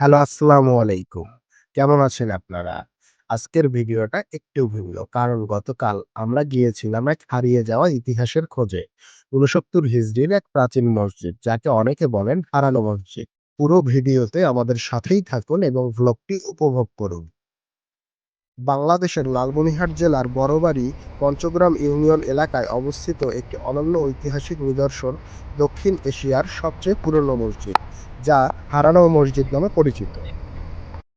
Hello আসসালামু আলাইকুম। কেমন আছেন আপনারা? আজকের ভিডিওটা একটু ভিন্ন। কারণ গতকাল আমরা গিয়েছিলাম এক হারিয়ে যাওয়া ইতিহাসের খোঁজে। উনসত্তর হিজড়ির এক প্রাচীন মসজিদ, যাকে অনেকে বলেন হারানো মসজিদ। পুরো ভিডিওতে আমাদের সাথেই থাকুন এবং ভ্লগটি উপভোগ করুন। বাংলাদেশের লালমনিরহাট জেলার বড়বাড়ি পঞ্চগ্রাম ইউনিয়ন এলাকায় অবস্থিত একটি অনন্য ঐতিহাসিক নিদর্শন দক্ষিণ এশিয়ার সবচেয়ে পুরনো মসজিদ, যা হারানো মসজিদ নামে পরিচিত।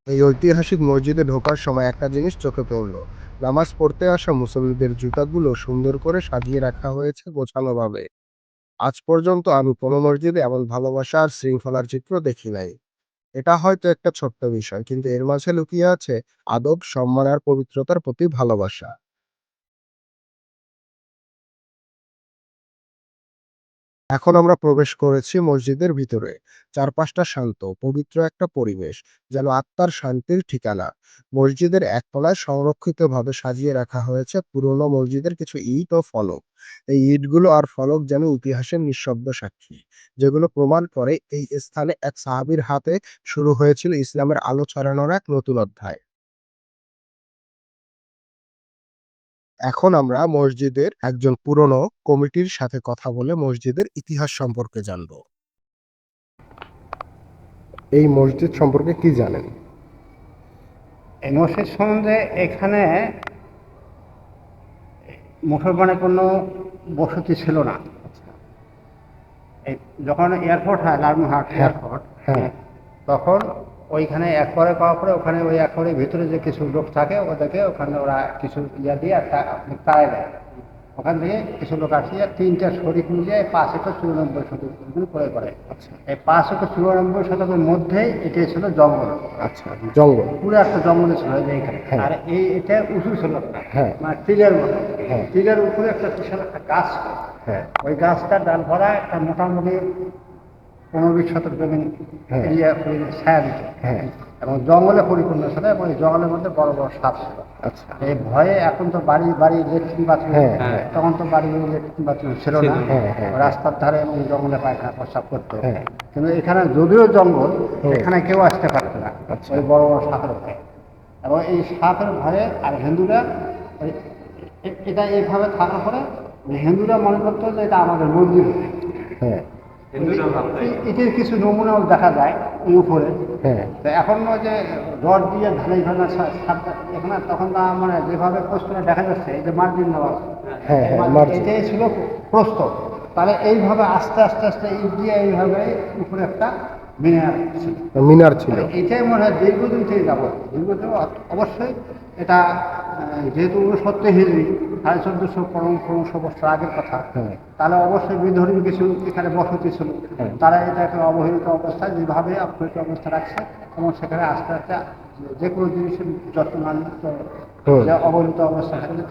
এই ঐতিহাসিক মসজিদে ঢোকার সময় একটা জিনিস চোখে পড়ল। নামাজ পড়তে আসা মুসল্লিদের জুতাগুলো সুন্দর করে সাজিয়ে রাখা হয়েছে গোছানোভাবে। আজ পর্যন্ত আমি কোনো মসজিদে এমন ভালোবাসা আর শৃঙ্খলার চিত্র দেখি নাই। এটা হয়তো একটা ছোট্ট বিষয়, কিন্তু এর মাঝে লুকিয়ে আছে আদব, সম্মান আর পবিত্রতার প্রতি ভালোবাসা। এখন আমরা প্রবেশ করেছি মসজিদের ভিতরে। চারপাশটা শান্ত, পবিত্র একটা পরিবেশ, যেন আত্মার শান্তির ঠিকানা। মসজিদের একতলায় সংরক্ষিতভাবে সাজিয়ে রাখা হয়েছে পুরনো মসজিদের কিছু ইট ও ফলক। এই ইটগুলো আর ফলক যেন ইতিহাসের নিঃশব্দ সাক্ষী, যেগুলো প্রমাণ করে এই স্থানে এক সাহাবীর হাতে শুরু হয়েছিল ইসলামের আলো ছড়ানোর এক নতুন অধ্যায়। এখন আমরা মসজিদের একজন পুরনো কমিটির সাথে কথা বলে মসজিদের ইতিহাস সম্পর্কে জানব। এই মসজিদ সম্পর্কে কি জানেন? এই মসজিদ সম্বন্ধে এখানে মুসলমানের কোনো বসতি ছিল না যখন এয়ারপোর্ট হয় লালমোহাট এয়ারপোর্ট হ্যাঁ। তখন ওইখানে একবারে পাওয়ার পরে ওখানে ওই একবারের ভিতরে যে কিছু লোক থাকে ওদেরকে ওখানে ওরা কিছু ইয়া দিয়ে একটা তাড়াই দেয় ওখান থেকে কিছু লোক আসিয়ে তিনটা শরীর নিয়ে পাঁচ একর চুরানব্বই শতক ওখানে করে করে এই পাঁচ একর চুরানব্বই শতকের মধ্যেই এটাই ছিল জঙ্গল আচ্ছা জঙ্গল পুরো একটা জঙ্গলে ছিল এই যে এখানে হ্যাঁ। আর এই এটা উঁচু ছিল হ্যাঁ। মানে টিলের মতো হ্যাঁ। টিলের উপরে একটা বিশাল একটা গাছ ছিল। হ্যাঁ ওই গাছটার ডাল ভরা একটা মোটামুটি পনেরো বিশ শতক। এরিয়া ছায়া দিত। হ্যাঁ। এবং জঙ্গলে পরিপূর্ণ ছিল এবং জঙ্গলের মধ্যে বড় বড় সাপ ছিল। আচ্ছা। এই ভয়ে এখন তো বাড়ি বাড়ি লেট্রিন বাথরুম হ্যাঁ, হ্যাঁ। তখন তো বাড়ি লেট্রিন বাথরুম ছিল না। রাস্তার ধারে এবং জঙ্গলে পায়খানা প্রস্রাব করতো। কিন্তু এখানে যদিও জঙ্গল এখানে কেউ আসতে পারতো না। আচ্ছা। ওই বড় বড় সাপের ভয়ে। এবং এই সাপের ভয়ে আর হিন্দুরা এটা এইভাবে থাকার পরে হিন্দুরা মনে করতো যে এটা আমাদের মন্দির। হ্যাঁ। এটির কিছু নমুনাও দেখা যায় এই উপরে। হ্যাঁ। তো এখন ওই যে রড দিয়ে ঢালাই ভাঙা এখানে তখন তো মানে যেভাবে প্রশ্নে দেখা যাচ্ছে এই যে মার্জিন নেওয়া হ্যাঁ, হ্যাঁ, এটাই ছিল প্রস্ত তাহলে এইভাবে আস্তে আস্তে আস্তে ইট দিয়ে এইভাবে উপরে একটা মিনার ছিল। মিনার ছিল। মানে এটাই মনে হয় দীর্ঘদিন থেকে যাব দীর্ঘদিন অবশ্যই এটা যেহেতু উনসত্তর হিজড়ি সাড়ে চোদ্দশো পনেরো পনেরোশো বছর আগের কথা। হ্যাঁ। তাহলে অবশ্যই বিধর্মী কিছু এখানে বসতি ছিল। হ্যাঁ। তারা এটাকে অবহেলিত অবস্থায় যেভাবে অবস্থা রাখছে এবং সেখানে আস্তে আস্তে যে কোনো জিনিসের যত্ন না নিলে তো হুম। যে অবহেলিত অবস্থা থাকলে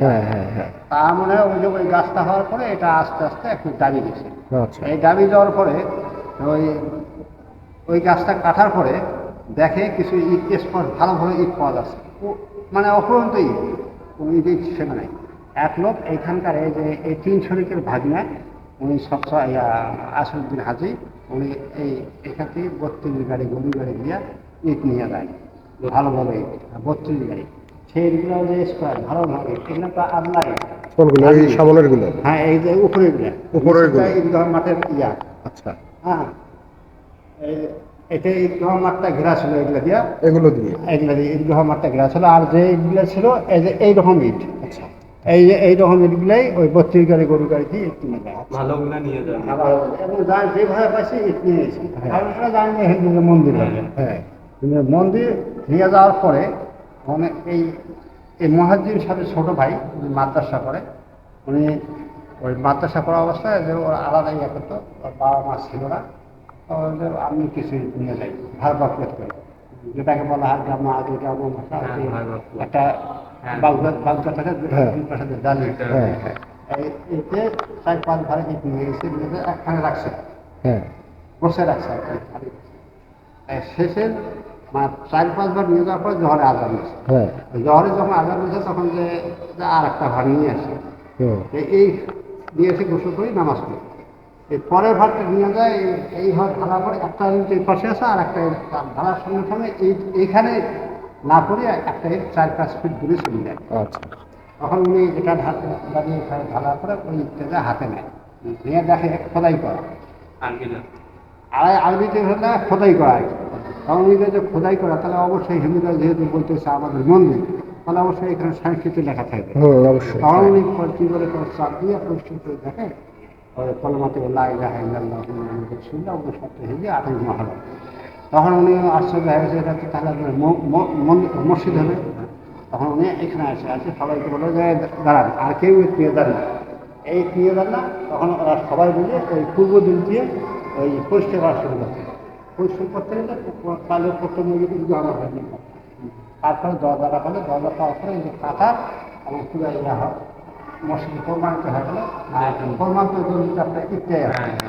হ্যাঁ হ্যাঁ হ্যাঁ। মনে হয় ওই যে ওই গাছটা হওয়ার পরে এটা আস্তে আস্তে একটু দাবি গেছে। আচ্ছা। এই দাবি যাওয়ার পরে ওই ওই গাছটা কাটার পরে দেখে কিছু ইট স্পট ভালো ভালো ইট পাওয়া যাচ্ছে। মানে অপরন্ত ইট। ইট ইট সেখানে এক লোক এইখানকার এই যে এই তিন শরিকের ভাগনা উনি সবসময় আসরুদ্দিন হাজি উনি এই এখান থেকে বত্রিশ গাড়ি গরু গাড়ি দিয়ে ইট নিয়ে যায়। ভালো ভালো বত্রিশ গাড়ি। সেই ইটগুলো যে স্কোয়ার ভালো ভালো এগুলো তো আপনার কোনগুলো? এই সামনেরগুলো হ্যাঁ এই যে উপরে উপরেরগুলো। ঈদগাহ মাঠের ইয়া। আচ্ছা। হ্যাঁ। এই- এটা ঈদগাহ মাঠটা ঘেরা ছিল এগুলো দিয়া। এগুলো দিয়ে। এগুলো দিয়ে ঈদগাহ মাঠটা ঘেরা ছিল। আর যে ইটগুলো ছিল এই যে এইরকম ইট। আচ্ছা। এই যে এইরকম ইটগুলাই ওই বত্রিশ গাড়ি গরু গাড়ি দিয়ে ইট কিনে দেয়। ভালোগুলো নিয়ে যান এবং যেভাবে পাইছে ইট নিয়ে এসেছি কারণ জানি না হিন্দুদের মন্দির হবে। হ্যাঁ। কিন্তু মন্দির নিয়ে যাওয়ার পরে মানে এই এই মহাজির সাথে ছোট ভাই উনি মাদ্রাসা করে উনি ওই মাদ্রাসা করা অবস্থায় যে ওরা আলাদা ইয়ে করতো ওর বাবা মা ছিল না। আমি কিছু নিয়ে যাই ভার বাপলেট করে যেটাকে বলা হয় গ্রাম আগে গ্রাম ভাষা হ্যাঁ, একটা হ্যাঁ। হ্যাঁ। এতে চার পাঁচ ভাড়ে ইট নিয়ে এসে নিয়ে একখানে রাখছে। হ্যাঁ। বসে রাখছে আর কি, খালি। এই শেষের মানে চার পাঁচবার নিয়ে যাওয়ার পর জহরে আজান হ্যাঁ। জহরে যখন আজান দিয়েছে তখন যে যে আর একটা ভাড় নিয়ে আসে। এই নিয়ে এসে গোসল করি নামাজ পড়ি। এই পরের ভাতটা নিয়ে যায় এই- এইভাবে ঢালা করে একটা ইট এই পাশে আছে আর একটা ঢালার সঙ্গে সঙ্গে এই এইখানে না করে একটা এর চার পাঁচ ফিট দূরে চলে যায়। আচ্ছা। তখন উনি এটা ঢাকা দাঁড়িয়ে এখানে ঢালা করে ওই ইটটা হাতে নেয়। নিয়ে দেখে খোদাই করা। আর আরবিতে হলে খোদাই করা আর কি। তখন উনি যে খোদাই করা তাহলে অবশ্যই হিন্দুরা যেহেতু বলতেছে আমাদের মন্দির তাহলে অবশ্যই এখানে সংস্কৃতি লেখা থাকবে। তখন উনি কি করে করে চাপ দিয়ে পরিষ্কার করে দেখে কলমাতে হিন্দি আঠাশ মহারাজ তখন উনি আশ্চর্য হয়ে গেছে, এটা তো তাহলে মসজিদ হবে। তখন উনি এখানে আসে আসে সবাইকে বলে যে, দাঁড়ান, আর কেউ এই পিয়ে দেন না। এই দেন না, তখন ওরা সবাই মিলে ওই পূর্ব দিন দিয়ে ওই পরিষ্কার করা শুরু করছে। পরিষ্কার করতে গেলে তাহলে প্রথম জড়া হয়নি। তারপরে দরজাটা হলে দরজা পাওয়ার পরে এই যে কাঁথা এবং পুরো ইয়া হয় মসজিদে প্রমাণিত হবে আর প্রমাণিত জন্য আপনার ইত্যাদি